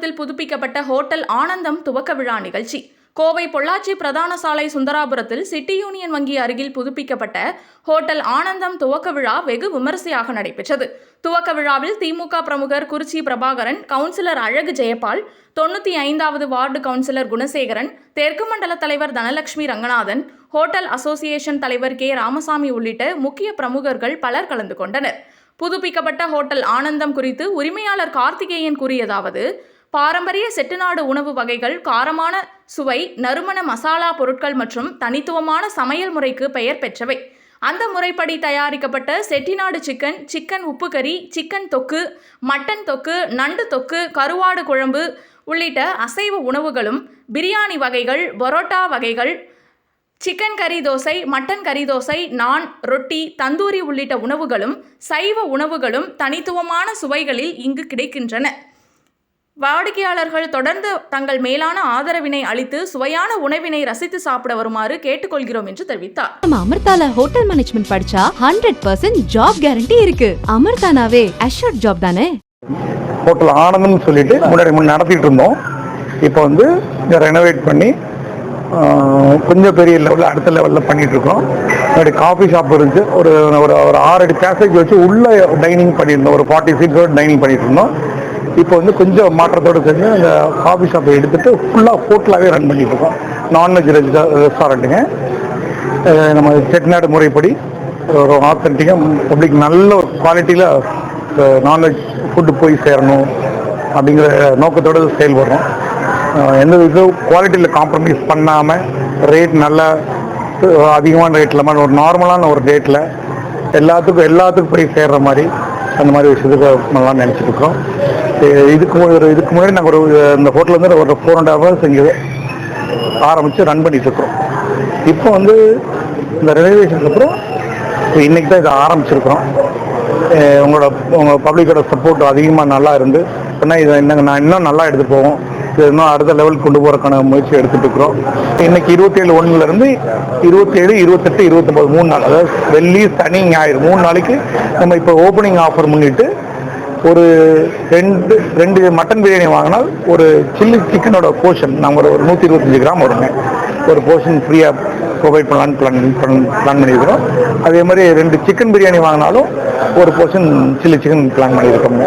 சுந்தராபுரத்தில் புதுப்பிக்கப்பட்ட ஹோட்டல் ஆனந்தம் துவக்க விழா நிகழ்ச்சி. கோவை பொள்ளாச்சி பிரதான சாலை சுந்தராபுரத்தில் சிட்டி யூனியன் வங்கி அருகில் புதுப்பிக்கப்பட்ட ஹோட்டல் ஆனந்தம் துவக்க விழா வெகு விமரிசையாக நடைபெற்றது. துவக்க விழாவில் திமுக பிரமுகர் குறிச்சி பிரபாகரன் கவுன்சிலர் அழகு ஜெயபால் தொண்ணூற்றி ஐந்தாவது வார்டு கவுன்சிலர் குணசேகரன் தெற்கு மண்டல தலைவர் தனலட்சுமி ரங்கநாதன் ஹோட்டல் அசோசியேஷன் தலைவர் கே. ராமசாமி உள்ளிட்ட முக்கிய பிரமுகர்கள் பலர் கலந்து கொண்டனர். புதுப்பிக்கப்பட்ட ஹோட்டல் ஆனந்தம் குறித்து உரிமையாளர் கார்த்திகேயன் கூறியதாவது பாரம்பரிய செட்டுநாடு உணவு வகைகள் காரமான சுவை நறுமண மசாலா பொருட்கள் மற்றும் தனித்துவமான சமையல் முறைக்கு பெயர் பெற்றவை. அந்த முறைப்படி தயாரிக்கப்பட்ட செட்டிநாடு சிக்கன் சிக்கன் உப்பு கறி சிக்கன் தொக்கு மட்டன் தொக்கு நண்டு தொக்கு கருவாடு குழம்பு உள்ளிட்ட அசைவ உணவுகளும் பிரியாணி வகைகள் பரோட்டா வகைகள் சிக்கன் கறி தோசை மட்டன் கறி தோசை நான் ரொட்டி தந்தூரி உள்ளிட்ட உணவுகளும் சைவ உணவுகளும் தனித்துவமான சுவைகளில் இங்கு கிடைக்கின்றன. வாடிக்கையாளர்கள் தொடர்ந்து தங்கள் மேலான ஆதரவினை அளித்து சுவையான உணவினை ரசித்து சாப்பிட வருமாறு கேட்டுக்கொள்கிறோம் என்று தெரிவித்தார். நம்ம அமிர்தால ஹோட்டல் மேனேஜ்மெண்ட் படிச்சா ஹண்ட்ரட் பர்சன்ட் ஜாப் கேரண்டி இருக்கு. அமிர்தானாவே அஷூர்ட் ஜாப் தானே? ஹோட்டல் ஆனந்தம்னு சொல்லிட்டு முன்னாடி முன்ன நடத்திட்டு இருந்தோம். இப்போ வந்து ரெனோவேட் பண்ணி கொஞ்சம் பெரிய லெவலில் அடுத்த லெவலில் பண்ணிட்டு இருக்கோம். காஃபி ஷாப் இருந்துச்சு. ஒரு ஒரு ஒரு ஆறு அடி பேசேஜ் வச்சு உள்ள டைனிங் பண்ணியிருந்தோம். ஒரு ஃபார்ட்டி சீட்ஸோட டைனிங் பண்ணிட்டு இருந்தோம். இப்போ வந்து கொஞ்சம் மாற்றத்தோடு செஞ்சு அந்த காஃபி ஷாப்பை எடுத்துட்டு ஃபுல்லாக ஹோட்டலாகவே ரன் பண்ணிட்டு இருக்கோம். நான்வெஜ் ரெஸ்டாரண்ட்டுங்க நம்ம செட்டிநாடு முறைப்படி ஒரு ஆத்தன்டிக்காக பப்ளிக் நல்ல ஒரு குவாலிட்டியில் நான்வெஜ் ஃபுட்டு போய் சேரணும் அப்படிங்கிற நோக்கத்தோடு செயல்படுறோம். எந்த வித குவாலிட்டியில் காம்ப்ரமைஸ் பண்ணாமல் ரேட் நல்ல அதிகமான ரேட் இல்லாமல் ஒரு நார்மலான ஒரு ரேட்டில் எல்லாத்துக்கும் எல்லாத்துக்கும் போய் சேர்ற மாதிரி அந்த மாதிரி விஷயத்துக்கு நல்லா நினச்சிட்டு இருக்கோம். இதுக்கு ஒரு இதுக்கு முன்னாடி நாங்கள் ஒரு இந்த ஹோட்டல் வந்து ஒரு ஃபோர் அண்ட் ஹவர்ஸ் இங்கே ஆரம்பித்து ரன் பண்ணிட்டு இருக்கோம் இப்போ வந்து இந்த ரெனோவேஷனுக்கு அப்புறம் இப்போ தான் இதை ஆரம்பிச்சிருக்கிறோம். உங்களோட உங்கள் பப்ளிக்கோட சப்போர்ட் அதிகமாக நல்லா இருந்து ஏன்னா இதை இன்னும் நான் இன்னும் நல்லா எடுத்துகிட்டு போவோம். இது இன்னும் அடுத்த லெவலுக்கு கொண்டு போகிறதுக்கான முயற்சி எடுத்துகிட்டு இருக்கிறோம். இன்னைக்கு இருபத்தேழு ஒன்றுலேருந்து இருபத்தேழு இருபத்தெட்டு இருபத்தொம்போது மூணு நாள் அதாவது வெள்ளி சனி ஞாயிறு மூணு நாளைக்கு நம்ம இப்போ ஓப்பனிங் ஆஃபர் முன்னிட்டு ஒரு ரெண்டு ரெண்டு மட்டன் பிரியாணி வாங்கினால் ஒரு சில்லி சிக்கனோட போர்ஷன் நம்ம ஒரு நூற்றி இருபத்தஞ்சி கிராம் வருங்க. ஒரு போர்ஷன் ஃப்ரீயாக ப்ரொவைட் பண்ணலான்னு பிளான் பிளான் பண்ணியிருக்கிறோம். அதே மாதிரி ரெண்டு சிக்கன் பிரியாணி வாங்கினாலும் ஒரு போர்ஷன் சில்லி சிக்கன் பிளான் பண்ணியிருக்கோங்க